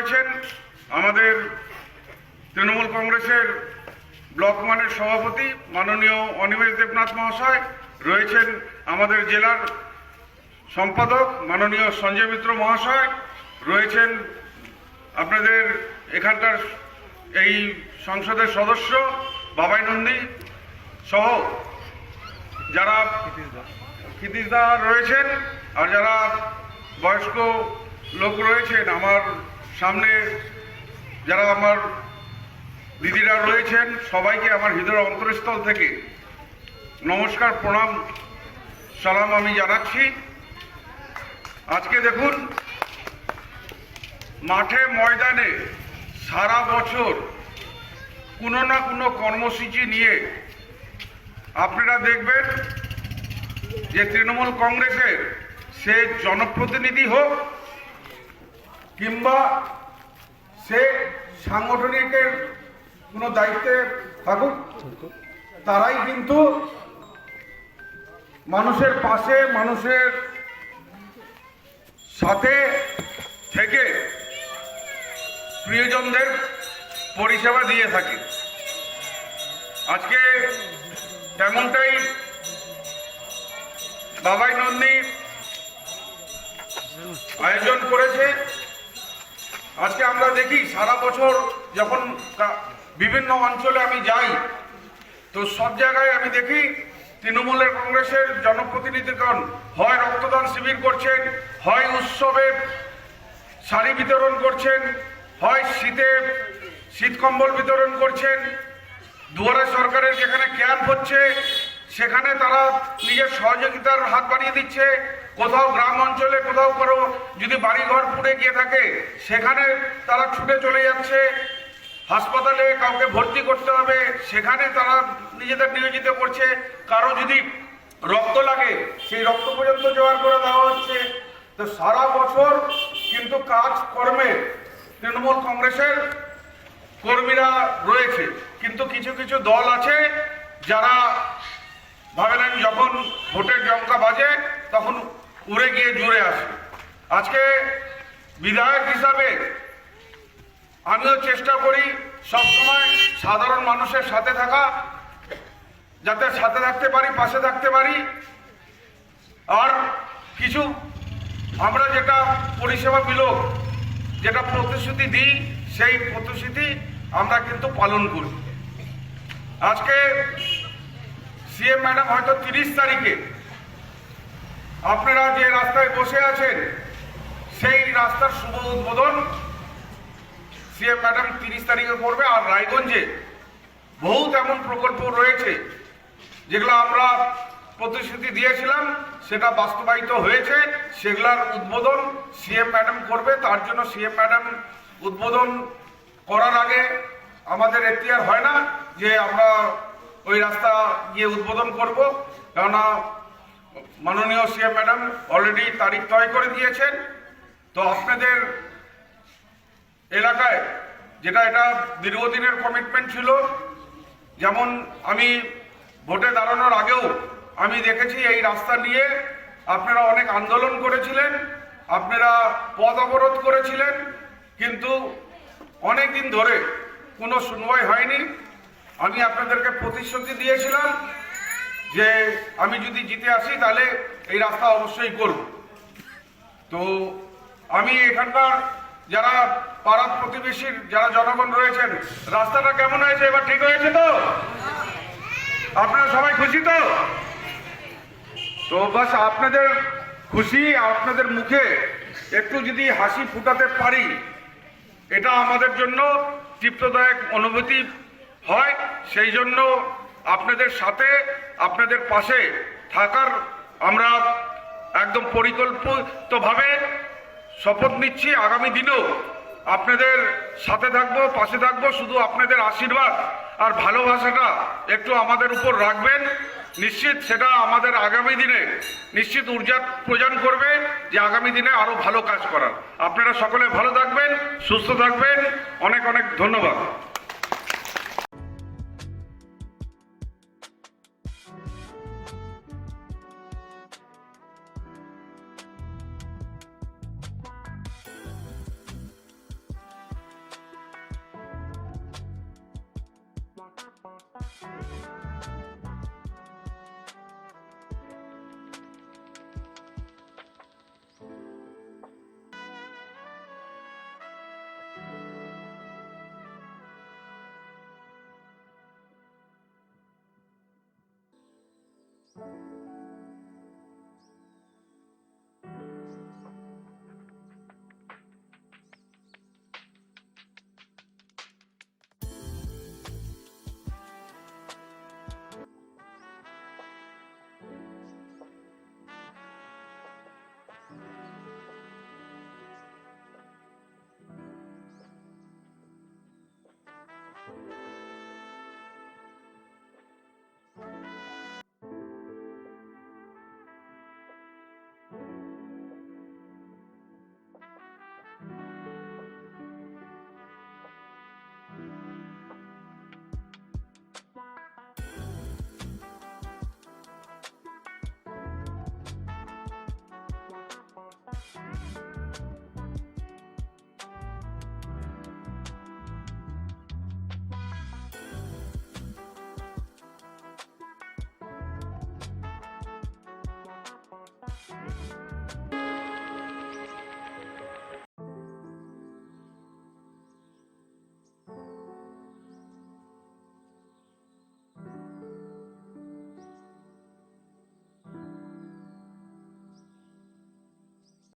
রয়েছেন আমাদের তৃণমূল কংগ্রেসের ব্লক মানের সভাপতি মাননীয় অনিমেষ দেবনাথ মহাশয়, রয়েছেন আমাদের জেলার সম্পাদক মাননীয় সঞ্জয় মিত্র মহাশয়, রয়েছেন আপনাদের এখানকার এই সংসদের সদস্য বাবাই নন্দী সহ যারা কৃতিদা রয়েছেন আর যারা বয়স্ক লোক রয়েছেন, আমার সামনে যারা আমার দিদিরা রয়েছেন, সবাইকে আমার হৃদয়ের অন্তরস্থল থেকে নমস্কার, প্রণাম, সালাম আমি জানাচ্ছি। আজকে দেখুন, মাঠে ময়দানে সারা বছর কোনো না কোনো কর্মসূচি নিয়ে আপনারা দেখবেন যে তৃণমূল কংগ্রেসের সে জনপ্রতিনিধি হোক কিংবা সে সাংগঠনিকের কোনো দায়িত্বে থাকুক, তারাই কিন্তু মানুষের পাশে, মানুষের সাথে থেকে প্রিয়জনদের পরিষেবা দিয়ে থাকে। আজকে তেমনটাই বাবাই নন্দী আয়োজন করেছে। আজকে আমরা দেখি সারা বছর যখন বিভিন্ন অঞ্চলে আমি যাই, তো সব জায়গায় আমি দেখি তৃণমূলের কংগ্রেসের জনপ্রতিনিধিগণ হয় রক্তদান শিবির করছেন, হয় উৎসবে শাড়ি বিতরণ করছেন, হয় শীতে শীতকম্বল বিতরণ করছেন। দুয়ারে সরকারের যেখানে ক্যাম্প হচ্ছে সেখানে তারা নিজের সহযোগিতার হাত বাড়িয়ে দিচ্ছে। কোথাও গ্রাম অঞ্চলে, কোথাও কারও যদি বাড়িঘর পুড়ে গিয়ে থাকে, সেখানে তারা ছুটে চলে যাচ্ছে। হাসপাতালে কাউকে ভর্তি করতে হবে, সেখানে তারা নিজেদের নিয়োজিত করছে। কারও যদি রক্ত লাগে, সেই রক্ত পর্যন্ত জোগাড় করে দেওয়া হচ্ছে। তো সারা বছর কিন্তু কাজ কর্মে তৃণমূল কংগ্রেসের কর্মীরা রয়েছে। কিন্তু কিছু কিছু দল আছে যারা ভাবেন যখন ভোটের জঙ্কা বাজে, তখন উড়ে গিয়ে জুড়ে আসে। আজকে বিধায়ক হিসাবে আমিও চেষ্টা করি সবসময় সাধারণ মানুষের সাথে থাকা, যাতে সাথে থাকতে পারি, পাশে থাকতে পারি। আর কিছু, আমরা যেটা পরিষেবা বিলোক যেটা প্রতিশ্রুতি দিই, সেই প্রতিশ্রুতি আমরা কিন্তু পালন করি। আজকে সিএম ম্যাডাম হয়তো তিরিশ তারিখে আপনারা যে রাস্তায় বসে আছেন, সেই রাস্তার শুভ উদ্বোধন সিএম ম্যাডাম তিরিশ তারিখে করবে। আর রায়গঞ্জে বহুত এমন প্রকল্প রয়েছে, যেগুলো আমরা প্রতিশ্রুতি দিয়েছিলাম, সেটা বাস্তবায়িত হয়েছে, সেগুলার উদ্বোধন সিএম ম্যাডাম করবে। তার জন্য সিএম ম্যাডাম উদ্বোধন করার আগে আমাদের এখতিয়ার হয় না যে আমরা ওই রাস্তা গিয়ে উদ্বোধন করব। কেননা মাননীয় সিএম ম্যাডাম অলরেডি তারিখ তয় করে দিয়েছেন। তো আপনাদের এলাকায় যেটা এটা দীর্ঘদিনের কমিটমেন্ট ছিল, যেমন আমি ভোটে দাঁড়ানোর আগেও আমি দেখেছি এই রাস্তা নিয়ে আপনারা অনেক আন্দোলন করেছিলেন, আপনারা পথ অবরোধ করেছিলেন, কিন্তু অনেক দিন ধরে কোনো শুনবাই হয়নি। আমি আপনাদেরকে প্রতিশ্রুতি দিয়েছিলাম যে আমি যদি জিতে আসি তাহলে এই রাস্তা অবশ্যই করব। তো আমি এখানকার যারা পাড়া প্রতিবেশীর, যারা জনগণ রয়েছেন, রাস্তাটা কেমন হয়েছে? এবার ঠিক হয়েছে তো? আপনারা সবাই খুশি তো? তো বাস আপনাদের খুশি, আপনাদের মুখে একটু যদি হাসি ফুটাতে পারি, এটা আমাদের জন্য তৃপ্তদায়ক অনুভূতি। হয়, সেই জন্য আপনাদের সাথে, আপনাদের পাশে থাকার আমরা একদম পরিকল্পিতভাবে শপথ নিচ্ছি। আগামী দিনেও আপনাদের সাথে থাকব, পাশে থাকব। শুধু আপনাদের আশীর্বাদ আর ভালোবাসাটা একটু আমাদের উপর রাখবেন। নিশ্চিত সেটা আমাদের আগামী দিনে নিশ্চিত ঊর্জা প্রদান করবে যে আগামী দিনে আরও ভালো কাজ করার। আপনারা সকলে ভালো থাকবেন, সুস্থ থাকবেন। অনেক অনেক ধন্যবাদ। Thank mm -hmm. you.